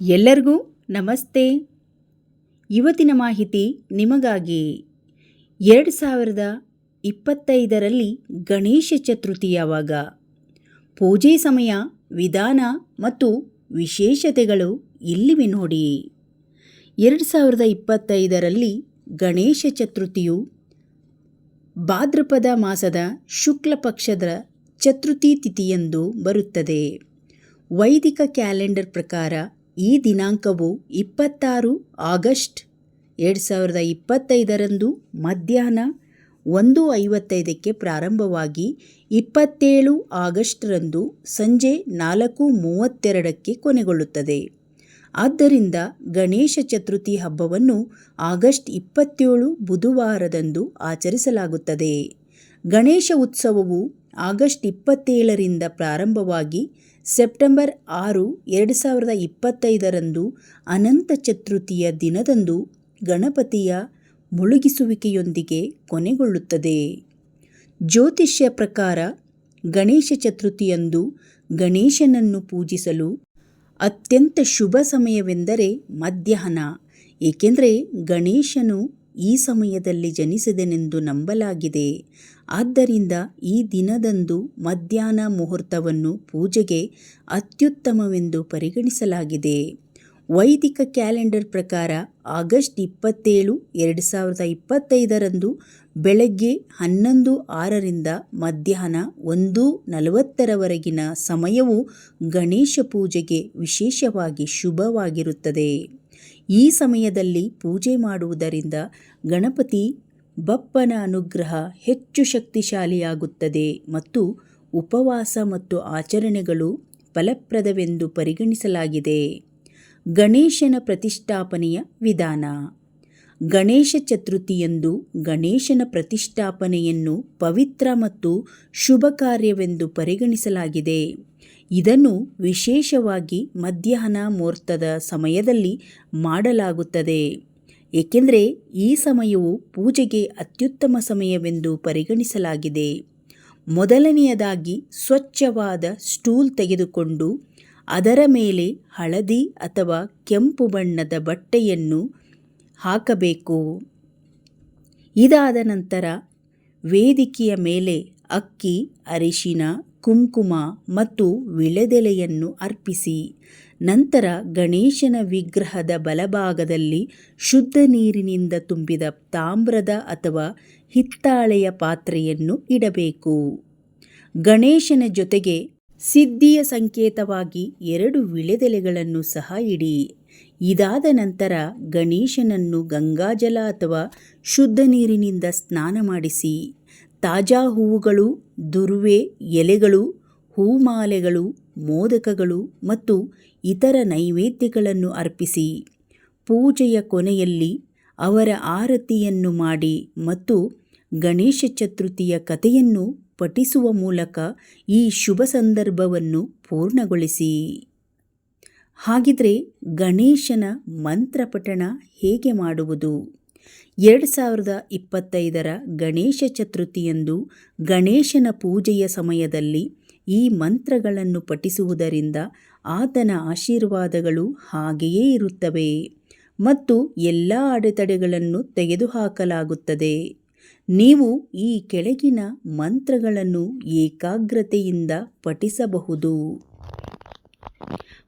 ಎಲ್ಲರಿಗೂ ನಮಸ್ತೆ. ಇವತ್ತಿನ ಮಾಹಿತಿ ನಿಮಗಾಗಿ. ಎರಡು ಸಾವಿರದ ಇಪ್ಪತ್ತೈದರಲ್ಲಿ ಗಣೇಶ ಚತುರ್ಥಿ ಯಾವಾಗ? ಪೂಜೆ ಸಮಯ, ವಿಧಾನ ಮತ್ತು ವಿಶೇಷತೆಗಳು ಇಲ್ಲಿವೆ ನೋಡಿ. ಎರಡು ಸಾವಿರದ ಇಪ್ಪತ್ತೈದರಲ್ಲಿ ಗಣೇಶ ಚತುರ್ಥಿಯು ಭಾದ್ರಪದ ಮಾಸದ ಶುಕ್ಲ ಪಕ್ಷದ ಚತುರ್ಥಿ ತಿಥಿಯೆಂದು ಬರುತ್ತದೆ. ವೈದಿಕ ಕ್ಯಾಲೆಂಡರ್ ಪ್ರಕಾರ ಈ ದಿನಾಂಕವು ಇಪ್ಪತ್ತಾರು ಆಗಸ್ಟ್ ಎರಡು ಸಾವಿರದ ಇಪ್ಪತ್ತೈದರಂದು ಮಧ್ಯಾಹ್ನ ಒಂದು ಐವತ್ತೈದಕ್ಕೆ ಪ್ರಾರಂಭವಾಗಿ ಇಪ್ಪತ್ತೇಳು ಆಗಸ್ಟ್ರಂದು ಸಂಜೆ ನಾಲ್ಕು ಮೂವತ್ತೆರಡಕ್ಕೆ ಕೊನೆಗೊಳ್ಳುತ್ತದೆ. ಆದ್ದರಿಂದ ಗಣೇಶ ಚತುರ್ಥಿ ಹಬ್ಬವನ್ನು ಆಗಸ್ಟ್ ಇಪ್ಪತ್ತೇಳು ಬುಧವಾರದಂದು ಆಚರಿಸಲಾಗುತ್ತದೆ. ಗಣೇಶ ಉತ್ಸವವು ಆಗಸ್ಟ್ ಇಪ್ಪತ್ತೇಳರಿಂದ ಪ್ರಾರಂಭವಾಗಿ ಸೆಪ್ಟೆಂಬರ್ ಆರು, ಎರಡು ಸಾವಿರದ ಇಪ್ಪತ್ತೈದರಂದು ಅನಂತ ಚತುರ್ಥಿಯ ದಿನದಂದು ಗಣಪತಿಯ ಮುಳುಗಿಸುವಿಕೆಯೊಂದಿಗೆ ಕೊನೆಗೊಳ್ಳುತ್ತದೆ. ಜ್ಯೋತಿಷ್ಯ ಪ್ರಕಾರ ಗಣೇಶ ಚತುರ್ಥಿಯಂದು ಗಣೇಶನನ್ನು ಪೂಜಿಸಲು ಅತ್ಯಂತ ಶುಭ ಸಮಯವೆಂದರೆ ಮಧ್ಯಾಹ್ನ, ಏಕೆಂದರೆ ಗಣೇಶನು ಈ ಸಮಯದಲ್ಲಿ ಜನಿಸಿದನೆಂದು ನಂಬಲಾಗಿದೆ. ಆದ್ದರಿಂದ ಈ ದಿನದಂದು ಮಧ್ಯಾಹ್ನ ಮುಹೂರ್ತವನ್ನು ಪೂಜೆಗೆ ಅತ್ಯುತ್ತಮವೆಂದು ಪರಿಗಣಿಸಲಾಗಿದೆ. ವೈದಿಕ ಕ್ಯಾಲೆಂಡರ್ ಪ್ರಕಾರ ಆಗಸ್ಟ್ ಇಪ್ಪತ್ತೇಳು, ಎರಡು ಸಾವಿರದ ಇಪ್ಪತ್ತೈದರಂದು ಬೆಳಗ್ಗೆ ಹನ್ನೊಂದು ಆರರಿಂದ ಮಧ್ಯಾಹ್ನ ಒಂದು ನಲವತ್ತರವರೆಗಿನ ಸಮಯವು ಗಣೇಶ ಪೂಜೆಗೆ ವಿಶೇಷವಾಗಿ ಶುಭವಾಗಿರುತ್ತದೆ. ಈ ಸಮಯದಲ್ಲಿ ಪೂಜೆ ಮಾಡುವುದರಿಂದ ಗಣಪತಿ ಬಪ್ಪನ ಅನುಗ್ರಹ ಹೆಚ್ಚು ಶಕ್ತಿಶಾಲಿಯಾಗುತ್ತದೆ ಮತ್ತು ಉಪವಾಸ ಮತ್ತು ಆಚರಣೆಗಳು ಫಲಪ್ರದವೆಂದು ಪರಿಗಣಿಸಲಾಗಿದೆ. ಗಣೇಶನ ಪ್ರತಿಷ್ಠಾಪನೆಯ ವಿಧಾನ. ಗಣೇಶ ಚತುರ್ಥಿಯಂದು ಗಣೇಶನ ಪ್ರತಿಷ್ಠಾಪನೆಯನ್ನು ಪವಿತ್ರ ಮತ್ತು ಶುಭ ಕಾರ್ಯವೆಂದು ಪರಿಗಣಿಸಲಾಗಿದೆ. ಇದನ್ನು ವಿಶೇಷವಾಗಿ ಮಧ್ಯಾಹ್ನ ಮುಹೂರ್ತದ ಸಮಯದಲ್ಲಿ ಮಾಡಲಾಗುತ್ತದೆ. ಏಕೆಂದರೆ ಈ ಸಮಯವು ಪೂಜೆಗೆ ಅತ್ಯುತ್ತಮ ಸಮಯವೆಂದು ಪರಿಗಣಿಸಲಾಗಿದೆ. ಮೊದಲನೆಯದಾಗಿ ಸ್ವಚ್ಛವಾದ ಸ್ಟೂಲ್ ತೆಗೆದುಕೊಂಡು ಅದರ ಮೇಲೆ ಹಳದಿ ಅಥವಾ ಕೆಂಪು ಬಣ್ಣದ ಬಟ್ಟೆಯನ್ನು ಹಾಕಬೇಕು. ಇದಾದ ನಂತರ ವೇದಿಕೆಯ ಮೇಲೆ ಅಕ್ಕಿ, ಅರಿಶಿನ ಕುಂಕುಮ ಮತ್ತು ವಿಳೆದೆಲೆಯನ್ನು ಅರ್ಪಿಸಿ. ನಂತರ ಗಣೇಶನ ವಿಗ್ರಹದ ಬಲಭಾಗದಲ್ಲಿ ಶುದ್ಧ ನೀರಿನಿಂದ ತುಂಬಿದ ತಾಮ್ರದ ಅಥವಾ ಹಿತ್ತಾಳೆಯ ಪಾತ್ರೆಯನ್ನು ಇಡಬೇಕು. ಗಣೇಶನ ಜೊತೆಗೆ ಸಿದ್ಧಿಯ ಸಂಕೇತವಾಗಿ ಎರಡು ವಿಳೆದೆಲೆಗಳನ್ನು ಸಹ ಇಡಿ. ಇದಾದ ನಂತರ ಗಣೇಶನನ್ನು ಗಂಗಾಜಲ ಅಥವಾ ಶುದ್ಧ ನೀರಿನಿಂದ ಸ್ನಾನ ಮಾಡಿಸಿ. ತಾಜಾ ಹೂವುಗಳು, ದುರ್ವೆ, ಎಲೆಗಳು, ಹೂಮಾಲೆಗಳು, ಮೋದಕಗಳು ಮತ್ತು ಇತರ ನೈವೇದ್ಯಗಳನ್ನು ಅರ್ಪಿಸಿ. ಪೂಜೆಯ ಕೊನೆಯಲ್ಲಿ ಅವರ ಆರತಿಯನ್ನು ಮಾಡಿ ಮತ್ತು ಗಣೇಶ ಚತುರ್ಥಿಯ ಕಥೆಯನ್ನು ಪಠಿಸುವ ಮೂಲಕ ಈ ಶುಭ ಸಂದರ್ಭವನ್ನು ಪೂರ್ಣಗೊಳಿಸಿ. ಹಾಗಿದ್ರೆ ಗಣೇಶನ ಮಂತ್ರಪಠಣ ಹೇಗೆ ಮಾಡುವುದು? ಎರಡು ಸಾವಿರದ ಇಪ್ಪತ್ತೈದರ ಗಣೇಶ ಚತುರ್ಥಿಯಂದು ಗಣೇಶನ ಪೂಜೆಯ ಸಮಯದಲ್ಲಿ ಈ ಮಂತ್ರಗಳನ್ನು ಪಠಿಸುವುದರಿಂದ ಆತನ ಆಶೀರ್ವಾದಗಳು ಹಾಗೆಯೇ ಇರುತ್ತವೆ ಮತ್ತು ಎಲ್ಲ ಅಡೆತಡೆಗಳನ್ನು ತೆಗೆದುಹಾಕಲಾಗುತ್ತದೆ. ನೀವು ಈ ಕೆಳಗಿನ ಮಂತ್ರಗಳನ್ನು ಏಕಾಗ್ರತೆಯಿಂದ ಪಠಿಸಬಹುದು.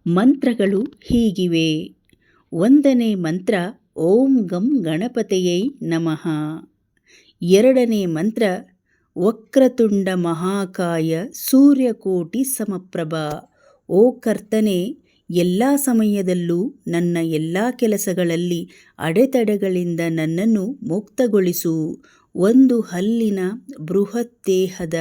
ಮಂತ್ರಗಳು ಹೀಗಿವೆ. ಒಂದನೇ ಮಂತ್ರ ಓಂ ಗಂ ಗಣಪತೆಯೈ ನಮಃ. ಎರಡನೇ ಮಂತ್ರ, ವಕ್ರತುಂಡ ಮಹಾಕಾಯ ಸೂರ್ಯಕೋಟಿ ಸಮಪ್ರಭ. ಓ ಕರ್ತನೆ, ಎಲ್ಲ ಸಮಯದಲ್ಲೂ ನನ್ನ ಎಲ್ಲ ಕೆಲಸಗಳಲ್ಲಿ ಅಡೆತಡೆಗಳಿಂದ ನನ್ನನ್ನು ಮುಕ್ತಗೊಳಿಸು. ಒಂದು ಹಲ್ಲಿನ ಬೃಹತ್ ದೇಹದ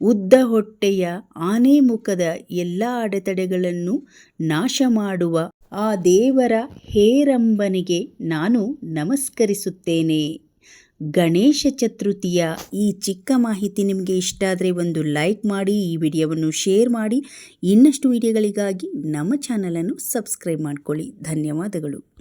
ಉದ್ದ ಹೊಟ್ಟೆಯ ಆನೆ ಮುಖದ ಎಲ್ಲ ಅಡೆತಡೆಗಳನ್ನು ನಾಶ ಮಾಡುವ ಆ ದೇವರ ಹೇರಂಬನಿಗೆ ನಾನು ನಮಸ್ಕರಿಸುತ್ತೇನೆ. ಗಣೇಶ ಚತುರ್ಥಿಯ ಈ ಚಿಕ್ಕ ಮಾಹಿತಿ ನಿಮಗೆ ಇಷ್ಟ ಆದರೆ ಒಂದು ಲೈಕ್ ಮಾಡಿ, ಈ ವಿಡಿಯೋವನ್ನು ಶೇರ್ ಮಾಡಿ, ಇನ್ನಷ್ಟು ವಿಡಿಯೋಗಳಿಗಾಗಿ ನಮ್ಮ ಚಾನಲನ್ನು ಸಬ್ಸ್ಕ್ರೈಬ್ ಮಾಡಿಕೊಳ್ಳಿ. ಧನ್ಯವಾದಗಳು.